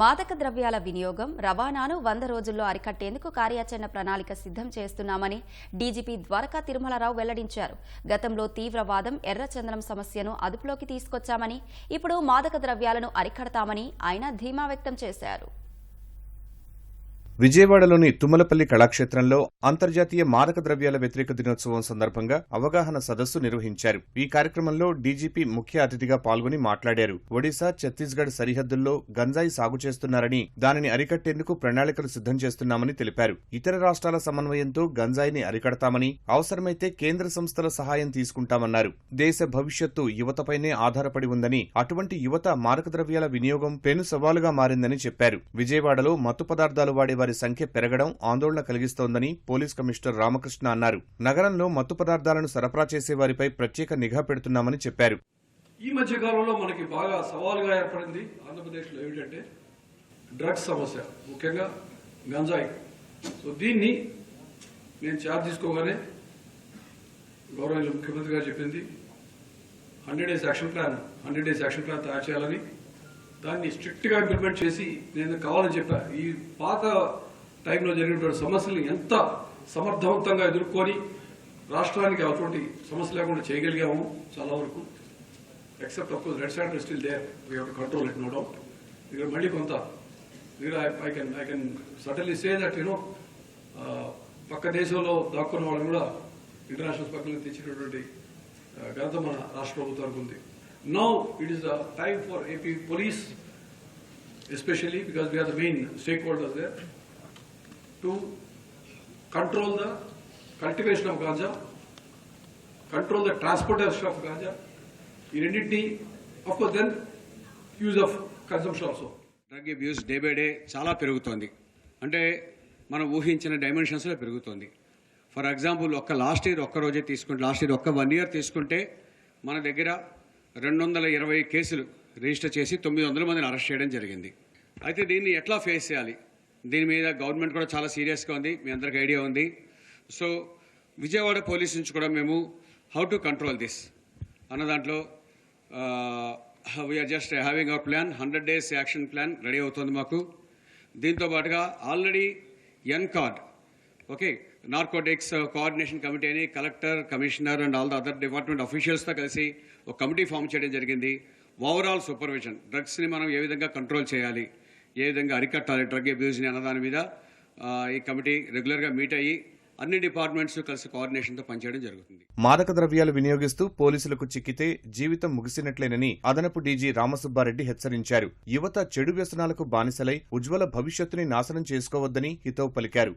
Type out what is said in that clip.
మాదక ద్రవ్యాల వినియోగం రవాణాను వంద రోజుల్లో అరికట్టేందుకు కార్యాచరణ ప్రణాళిక సిద్ధం చేస్తున్నామని డీజీపీ ద్వారకా తిరుమలరావు వెల్లడించారు. గతంలో తీవ్రవాదం ఎర్రచందనం సమస్యను అదుపులోకి తీసుకొచ్చామని ఇప్పుడు మాదక ద్రవ్యాలను అరికడతామని ఆయన ధీమా వ్యక్తం చేశారు. విజయవాడలోని తుమ్మలపల్లి కళాక్షేత్రంలో అంతర్జాతీయ మాదక ద్రవ్యాల వ్యతిరేక దినోత్సవం సందర్భంగా అవగాహన సదస్సు నిర్వహించారు. ఈ కార్యక్రమంలో డీజీపీ ముఖ్య అతిథిగా పాల్గొని మాట్లాడారు. ఒడిశా ఛత్తీస్గఢ్ సరిహద్దుల్లో గంజాయి సాగు చేస్తున్నారని దానిని అరికట్టేందుకు ప్రణాళికలు సిద్ధం చేస్తున్నామని తెలిపారు. ఇతర రాష్ట్రాల సమన్వయంతో గంజాయిని అరికడతామని అవసరమైతే కేంద్ర సంస్థల సహాయం తీసుకుంటామన్నారు. దేశ భవిష్యత్తు యువతపైనే ఆధారపడి ఉందని అటువంటి యువత మాదక ద్రవ్యాల వినియోగం పెను సవాలుగా మారిందని చెప్పారు. విజయవాడలో మత్తు పదార్థాలు వాడే వారి వారి సంఖ్య పెరగడం ఆందోళన కలిగిస్తోందని పోలీస్ కమిషనర్ రామకృష్ణ అన్నారు. నగరంలో మత్తు పదార్థాలను సరఫరా చేసే వారిపై ప్రత్యేక నిఘా పెడుతున్నామని చెప్పారు. ఈ మధ్య కాలంలో మనకి బాగా సవాల్గా ఏర్పడింది ఆంధ్రప్రదేశ్లో ఏమిటంటే డ్రగ్స్ సమస్య ముఖ్యంగా గంజాయి. సో దీన్ని నేను ఛార్జ్ తీసుకోగానే గౌరవ ముఖ్యమంత్రి గారు చెప్పింది hundred days action plan hundred days action plan తయారు చేయాలని దాన్ని స్ట్రిక్ట్గా ఇంప్లిమెంట్ చేసి నేను కావాలని చెప్పా. ఈ పాత టైంలో జరిగినటువంటి సమస్యలు ఎంత సమర్థవంతంగా ఎదుర్కొని రాష్ట్రానికి అటువంటి సమస్య లేకుండా చేయగలిగాము చాలా వరకు. Except of course red side still there we control it no doubt ఇక్కడ మళ్ళీ కొంత I can I can suddenly say that you know పక్క దేశంలో దాక్కున్న వాళ్ళు కూడా ఇంటర్నేషనల్ పక్కన తెచ్చినటువంటి ఘనత మన రాష్ట్ర ప్రభుత్వానికి ఉంది. Now it is the time for AP police especially because we're the main stakeholders there to control the cultivation of ganja control the transportation of ganja ఈ రెండింటినీ of course then use of consumption also drug abuse day by day చాలా పెరుగుతోంది. అంటే మనం ఊహించిన డైమెన్షన్స్లో పెరుగుతోంది. For example ఒక్క లాస్ట్ ఇయర్ ఒక్క రోజే తీసుకుంటే లాస్ట్ ఇయర్ ఒక్క వన్ ఇయర్ తీసుకుంటే మన దగ్గర రెండు వందల ఇరవై కేసులు రిజిస్టర్ చేసి తొమ్మిది వందల మందిని అరెస్ట్ చేయడం జరిగింది. అయితే దీన్ని ఎట్లా ఫేస్ చేయాలి? దీని మీద గవర్నమెంట్ కూడా చాలా సీరియస్గా ఉంది మీ అందరికి ఐడియా ఉంది. సో విజయవాడ పోలీస్ నుంచి కూడా మేము హౌ టు కంట్రోల్ దిస్ అన్న దాంట్లో we're just having our plan hundred days action plan ready అవుతుంది మాకు. దీంతో పాటుగా already NCORD okay narcotics coordination committee అని collector commissioner and all the other department అఫీషియల్స్తో కలిసి ఒక కమిటీ ఫామ్ చేయడం జరిగింది. ఓవరాల్ సూపర్విజన్ డ్రగ్స్ని మనం ఏ విధంగా కంట్రోల్ చేయాలి ఏ విధంగా అరికట్టాలి డ్రగ్ అబ్యూజ్ని అన్నదాని మీద ఈ కమిటీ రెగ్యులర్గా మీట్ అయ్యి అన్ని డిపార్ట్మెంట్స్ కలిసి కోఆర్డినేషన్తో పనిచేయడం జరుగుతుంది. మాదక ద్రవ్యాలు వినియోగిస్తూ పోలీసులకు చిక్కితే జీవితం ముగిసినట్లేనని అదనపు డీజీ రామసుబ్బారెడ్డి హెచ్చరించారు. యువత చెడు వ్యసనాలకు బానిసలై ఉజ్వల భవిష్యత్తుని నాశనం చేసుకోవద్దని హితవు పలికారు.